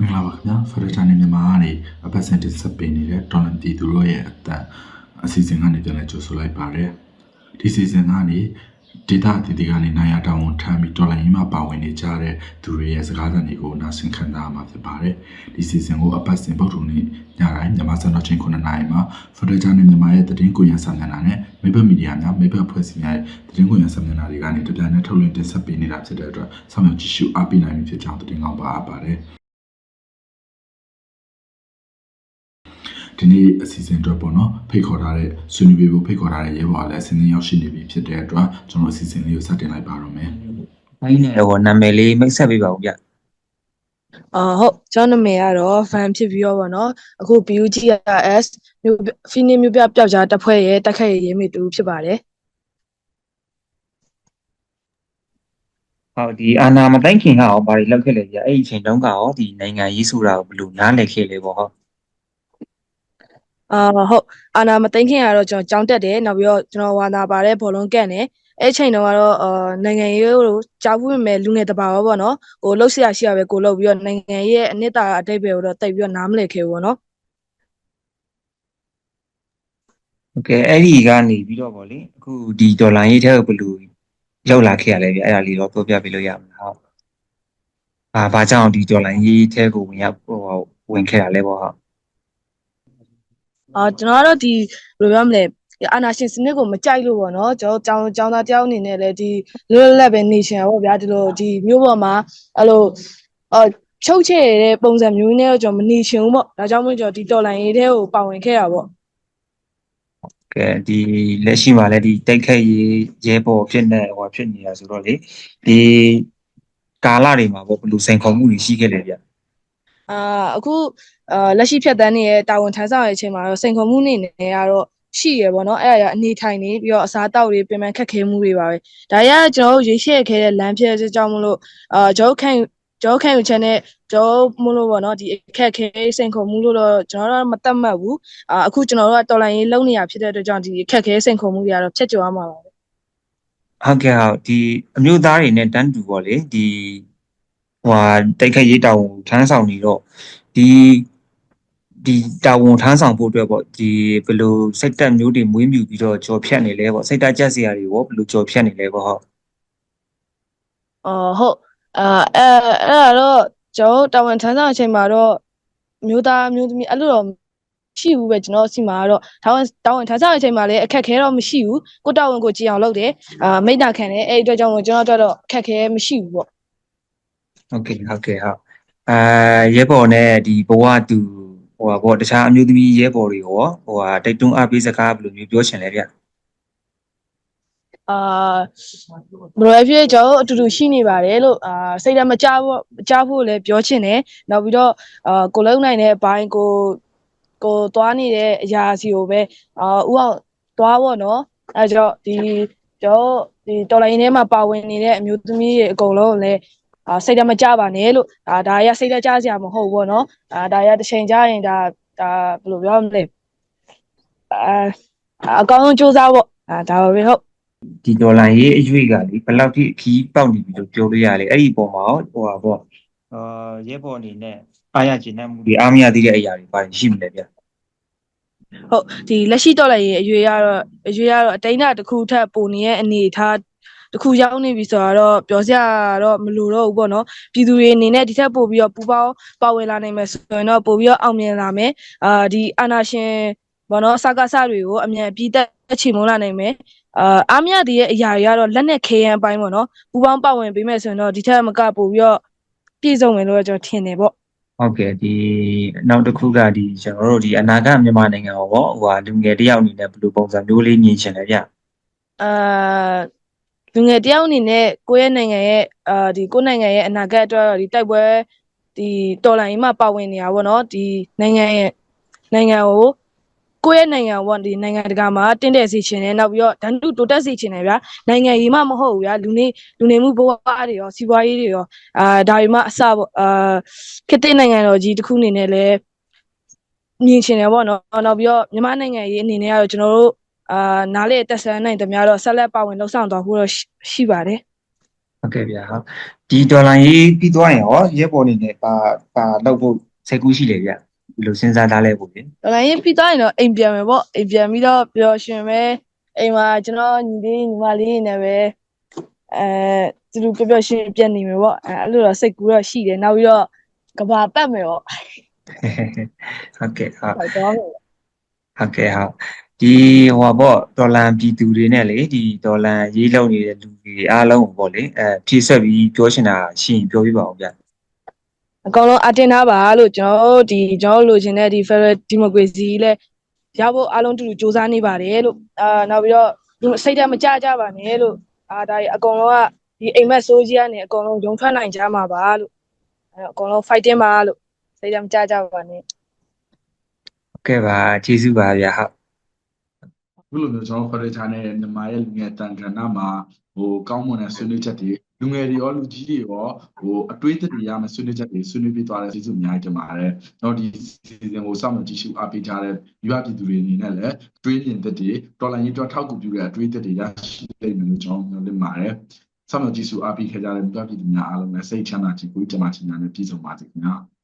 မင်္ဂလာပါခင်ဗျာဖရတာနဲ့မြန်မာကနေအပတ်စဉ်တင်ဆက်ပေးနေတဲ့တော်လန်တီသူတို့ရဲ့အတန်အစီအစဉ်ကနေပြန်လည်ကြိုဆိုလိုက်ပါတယ်ဒီစီစဉ်ကနေဒေတာအတီတီကနေနိုင်ရတောင်းဝန်ထမ်းပြီးတော်လန်ရေးမှာပါဝင်နေကြတဲ့သူတွေရဲ့စကားသံတွေကိုနားဆင်ခံစားရမှာဖြစ်ပါတယ်ဒီစီစဉ်ကိုအပတ်စဉ်ပုတ်ထုံနေ့ညတိုင်းမြန်မာစံတော်ချိန်9နာရီမှာဖရတာနဲ့မြန်မာရဲ့သတင်းကိုရန်ဆန်နေတာနဲ့မိဘမီဒီယာများမိဘဖွဲ့စည်းများရဲ့သတင်းကိုရန်ဆန်နေတာတွေကနေတပြန်နဲ့ထုတ်လွှင့်တင်ဆက်ပေးနေတာဖြစ်တဲ့အတွက်ဆောင်ရွက်ကြည့်ရှုအားပေးနိုင်ပြီဖြစ်ကြောင်းသတင်းကောင်းပါအပ်ပါတယ် ဒီနေ့အစီအစဉ်အတွက်ပေါ့နော်ဖိတ်ခေါ်ထားတဲ့ဆွေးနွေးပေးဖို့ဖိတ်ခေါ်ထားတဲ့ရဲဘော်ကလည်းအစဉ်အရောက်ရှိနေပြီဖြစ်တဲ့အတွက်ကျွန်တော်အစီအစဉ်လေးကိုစတင်လိုက်ပါတော့မယ်။အဲ့ဒီနဲ့တော့နာမည်လေးမိတ်ဆက်ပေးပါဦးဗျအာဟုတ်ကျွန်တော်နာမည်ကတော့ fan ဖြစ်ပြီးတော့ဗောနော်အခု BUGS မြို့ Phoenix မြို့ပြပျောက်ကြားတပ်ဖွဲ့ရဲ့တက်ခတ်ရဲ့ရဲမေတူဖြစ်ပါတယ်။ဟုတ်ဒီအာနာမတိုင်ခင်ကရောဘာတွေလောက်ခဲ့လဲဗျ။အဲ့ဒီအချိန်တုန်းကရောဒီနိုင်ငံရေးဆိုတာကိုဘယ်လိုနားလည်ခဲ့လဲပေါ့ဟုတ် အာဟုတ်အာနာမသိမ်းခင်ကတော့ကျွန်တော်ကြောင်းတက်တယ်နောက်ပြီးတော့ကျွန်တော်ဝါနာပါတယ်ဘောလုံးကန်တယ်အဲ့အချိန်တုန်းကတော့အာနိုင်ငံရေးကိုကြားဖို့မဲ့လူငယ်တပါတော့ဗောနော်ကိုလှုပ်ရှားရှိရပဲကိုလှုပ်ပြီးတော့နိုင်ငံရေးရဲ့အနှစ်သာရအတိတ်ပဲကိုတော့တိတ်ပြီးတော့နားမလည်ခဲ့ဘူးဗောနော် ။โอเคအဲ့ဒီကနေပြီးတော့ဗောလေအခုဒီဒေါ်လာရေးထဲကိုဘယ်လိုရောက်လာခဲ့ရလဲဗျ။အဲ့ဒါလေးတော့ပြောပြပေးလို့ရမလားဟုတ်။ဘာဘာကြောင့်ဒီဒေါ်လာရေးထဲကိုဝင်ရောက်ဟိုဝင်ခဲ့ရလဲပေါ့ဟုတ် အာကျွန်တော်ကတော့ဒီဘယ်လိုပြောမလဲဒီအာနာရှင်စနစ်ကိုမကြိုက်လို့ပေါ့နော်ကျွန်တော်ကျောင်းကျောင်းသားတယောက်အနေနဲ့လည်းဒီလွတ်လွတ်လပ်ပဲနေချင်တာပေါ့ဗျာဒီလိုဒီမျိုးပေါ်မှာအဲ့လိုအော်ချုပ်ချယ်တဲ့ပုံစံမျိုးနဲ့တော့ကျွန်တော်မနေချင်ဘူးပေါ့ဒါကြောင့်မို့ကျွန်တော်ဒီတော်လိုင်းရေးထဲကိုပါဝင်ခဲ့တာပေါ့ကဲဒီလက်ရှိမှာလည်းဒီတိုက်ခိုက်ရေးရဲဘော်ဖြစ်နေဟိုဖြစ်နေတာဆိုတော့လေဒီကာလတွေမှာပေါ့ဘယ်လိုစိန်ခေါ်မှုတွေရှိခဲ့လဲဗျ။ အာအခုအာလက်ရှိဖြတ်တန်းနေတဲ့တာဝန်ထမ်းဆောင်ရဲ့အချိန်မှာတော့စိန်ခေါ်မှုနေနေကတော့ရှိရပေါ့နော်အဲ့ဒါရအနေထိုင်နေပြီးတော့အစားတောက်တွေပြင်ပန်းခက်ခဲမှုတွေပါပဲဒါရကကျွန်တော်တို့ရွေးချယ်ခဲ့တဲ့လမ်းဖြစ်တဲ့ကြောင့်မလို့အာကျွန်တော်တို့ခံယူကျွန်တော်ခံယူချက်နဲ့ကျွန်တော်မလို့ပေါ့နော်ဒီအခက်ခဲစိန်ခေါ်မှုလို့တော့ကျွန်တော်တို့မတတ်မှတ်ဘူးအာအခုကျွန်တော်တို့ကတော်လိုင်းရေးလုပ်နေရဖြစ်တဲ့အတွက်ကြောင့်ဒီအခက်ခဲစိန်ခေါ်မှုတွေကတော့ဖြတ်ကျော်ရမှာပါပဲဟုတ်ကဲ့ဟုတ်ဒီအမျိုးသားတွေနဲ့တန်းတူပေါ့လေဒီ ဟိုဟာတိုက်ခိုက်ရေးတာဝန်ထမ်းဆောင်နေတော့ဒီဒီတာဝန်ထမ်းဆောင်ဖို့အတွက်ပေါ့ဒီဘယ်လိုစိတ်တက်မျိုးတွေမွေးမြူပြီးတော့ကြော်ဖြတ်နေလဲပေါ့စိတ်တက်ကြက်စရာတွေပေါ့ဘယ်လိုကြော်ဖြတ်နေလဲပေါ့ဟုတ်အော်ဟုတ်အာအဲအဲ့ဒါတော့ကျွန်တော်တာဝန်ထမ်းဆောင်အချိန်မှာတော့မျိုးသားမျိုးသမီးအဲ့လိုတော့မရှိဘူးပဲကျွန်တော်စီမှာကတော့တာဝန်တာဝန်ထမ်းဆောင်အချိန်မှာလည်းအခက်ခဲတော့မရှိဘူးကိုတာဝန်ကိုကြည်အောင်လုပ်တယ်အာမိတ်နာခံတယ်အဲ့ဒီအတွက်ကြောင့်မို့ကျွန်တော်တို့တော့အခက်ခဲမရှိဘူးပေါ့ ဟုတ်ကဲ့ဟုတ်ကဲ့ဟုတ်အာရဲဘော်နဲ့ဒီဘဝတူဟိုဟာပေါ့တခြားအမျိုးသမီးရဲဘော်တွေရောဟိုဟာတိုက်တွန်းအားပေးစကားဘယ်လိုမျိုးပြောချင်လဲဗျအာဘယ်လိုဖြစ်ကျွန်တော်တို့အတူတူရှိနေပါတယ်လို့အာစိတ်ဓာတ်မကြဖို့မကြဖို့လည်းပြောချင်တယ်နောက်ပြီးတော့အာကိုလုံးနိုင်တဲ့အပိုင်းကိုကိုသွားနေတဲ့အရာစီကိုပဲအာဥအောင်သွားဖို့နော်အဲကြောင့်ဒီကျွန်တော်ဒီတော်လိုင်းထဲမှာပါဝင်နေတဲ့အမျိုးသမီးတွေအကုန်လုံးကိုလည်းအာ စိတ်ဓာတ်မကြပါနဲ့လို့ဒါဒါရစိတ်ဓာတ်ကြစရာမဟုတ်ဘူးပေါ့နော်အာဒါရတစ်ချိန်ကြရင်ဒါဒါဘယ်လိုပြောမလဲအာအကောင်းဆုံးစူးစမ်းဖို့အာဒါပါပဲဟုတ်ဒီဒေါ်လာရေးအရွေးကလေဘယ်လောက်ထိခီးပေါက်နေပြီလို့ပြောလို့ရလဲအဲ့ဒီပုံမှာဟိုဟာပေါ့အာရဲဘော်အနေနဲ့အားရကျင်တဲ့မှုတွေအားမရသေးတဲ့အရာတွေပါရှိမလဲဗျဟုတ်ဒီလက်ရှိတော့လည်းအရွေကတော့အရွေကတော့အတိုင်းအတာတစ်ခုထပ်ပိုနေတဲ့အနေအထား တစ်ခုရောက်နေပြီဆိုတော့ပြောစရာတော့မလိုတော့ဘူးပေါ့နော်ပြည်သူတွေအနေနဲ့ဒီထက်ပိုပြီးတော့ပူပေါင်းပါဝင်လာနိုင်မယ်ဆိုရင်တော့ပိုပြီးတော့အောင်မြင်လာမယ်အာဒီအာနာရှင်ဘောနော်စကားစတွေကိုအမြန်ပြီးသက်ချေမုန်းလာနိုင်မယ်အာအားမရသေးတဲ့အရာတွေကတော့လက်နဲ့ခေရန်အပိုင်းပေါ့နော်ပူပေါင်းပါဝင်ပေးမယ်ဆိုရင်တော့ဒီထက်မကပိုပြီးတော့ပြည့်စုံမယ်လို့ကျွန်တော်ထင်တယ်ပေါ့ဟုတ်ကဲ့ဒီနောက်တစ်ခုကဒီကျွန်တော်တို့ဒီအနာဂတ်မြန်မာနိုင်ငံကိုပေါ့ဟိုဟာလူငယ်တစ်ယောက်အနေနဲ့ဘယ်လိုပုံစံမျိုးလေးမြင်ချင်လဲဗျအာ လူငယ်တယောက်အနေနဲ့ကိုယ့်ရဲ့နိုင်ငံရဲ့အာဒီကိုယ့်နိုင်ငံရဲ့အနာဂတ်အတွက်တော့ဒီတိုက်ပွဲဒီတော်လှန်ရေးမှာပါဝင်နေတာပေါ့နော်ဒီနိုင်ငံရဲ့နိုင်ငံကိုကိုယ့်ရဲ့နိုင်ငံကိုပေါ့ဒီနိုင်ငံတကာမှာတင့်တယ်စေချင်တယ်နောက်ပြီးတော့ဒန်းတူတိုးတက်စေချင်တယ်ဗျာနိုင်ငံရေးမှမဟုတ်ဘူးဗျာလူနေလူနေမှုဘဝတွေရောစီးပွားရေးတွေရောအာဒါတွေမှအစပေါ့အာခေတ်သစ်နိုင်ငံတော်ကြီးတစ်ခုအနေနဲ့လည်းမြင်ချင်တယ်ပေါ့နော်နောက်ပြီးတော့မြန်မာနိုင်ငံရေးအနေနဲ့ကတော့ကျွန်တော်တို့ အာနားလေတက်ဆန်းနိုင်သမျှတော့ဆက်လက်ပါဝင်လှုပ်ဆောင်သွားဖို့တော့ရှိရှိပါတယ်ဟုတ်ကဲ့ဗျာဟုတ်ဒီဒေါ်လာရေးပြီးသွားရင်ရောရဲပေါ်နေနဲ့ပါပါလောက်ဖို့စိတ်ကူးရှိလေဗျဒီလိုစဉ်းစားထားလဲဖို့လေဒေါ်လာရင်းပြီးသွားရင်တော့အိမ်ပြန်မယ်ပေါ့အိမ်ပြန်ပြီးတော့ပျော်ရွှင်ပဲအိမ်မှာကျွန်တော်ညီလေးညီမလေးတွေနဲ့ပဲအဲသူတို့ပျော်ပျော်ရွှင်ရွှင်ပြန်နေမယ်ပေါ့အဲအဲ့လိုတော့စိတ်ကူးတော့ရှိတယ်နောက်ပြီးတော့ကဘာပတ်မယ်ပေါ့ဟုတ်ကဲ့ဟုတ်ဟုတ်တော့မယ်ဟုတ်ကဲ့ဟုတ် ဒီဟိုပါပေါ့ဒေါ်လာပြည်သူတွေနဲ့လေဒီဒေါ်လာရေးလောက်နေတဲ့လူတွေအားလုံးကိုပေါ့လေအဲဖြည့်ဆွက်ပြီးပြောချင်တာရှိရင်ပြောပြပါဦးဗျအကောင်လုံးအတင်ထားပါလို့ကျွန်တော်တို့ဒီကျွန်တော်တို့လိုချင်တဲ့ဒီ Federal Democracy လဲရဖို့အားလုံးတူတူစူးစမ်းနေပါတယ်လို့အာနောက်ပြီးတော့ဒီစိတ်ဓာတ်မကြကြပါနဲ့လို့အာဒါကြီးအကောင်လုံးကဒီအိမ်မက်ဆိုးကြီးကနေအကောင်လုံးရုံထွက်နိုင်ကြမှာပါလို့အဲတော့အကောင်လုံး fighting ပါလို့စိတ်ဓာတ်မကြကြပါနဲ့ဟုတ်ကဲ့ပါကျေးဇူးပါဗျဟုတ်အ ခုလိုမျိုးကျွန်တော် Federal Channel ရဲ့မြန်မာရဲ့လူငယ်တန်ခဏမှာဟိုကောင်းမွန်တဲ့ဆွေးနွေးချက်တွေလူငယ်တွေရောလူကြီးတွေရောဟိုအတွေးအသစ်တွေရမယ့်ဆွေးနွေးချက်တွေဆွေးနွေးပြသွားတဲ့စီစဉ်အများကြီးတင်ပါတယ်။တော့ဒီစီစဉ်ကိုစောင့်မျှော်ကြည့်ရှုအားပေးကြတဲ့ယူအပြည်သူတွေအနေနဲ့လည်းတွေးမြင်သစ်တွေတော်လိုင်းရေးအတွက်ထောက်ကူပြုတဲ့အတွေးအသစ်တွေရရှိလိမ့်မယ်လို့ကျွန်တော်မျှော်လင့်ပါတယ်။စောင့်မျှော်ကြည့်ရှုအားပေးခဲ့ကြတဲ့ယူအပြည်သူများအားလုံးလည်းစိတ်ချမ်းသာကြည်ကိုယ်ကျန်းမာခြင်းများနဲ့ပြည့်စုံပါစေခင်ဗျာ။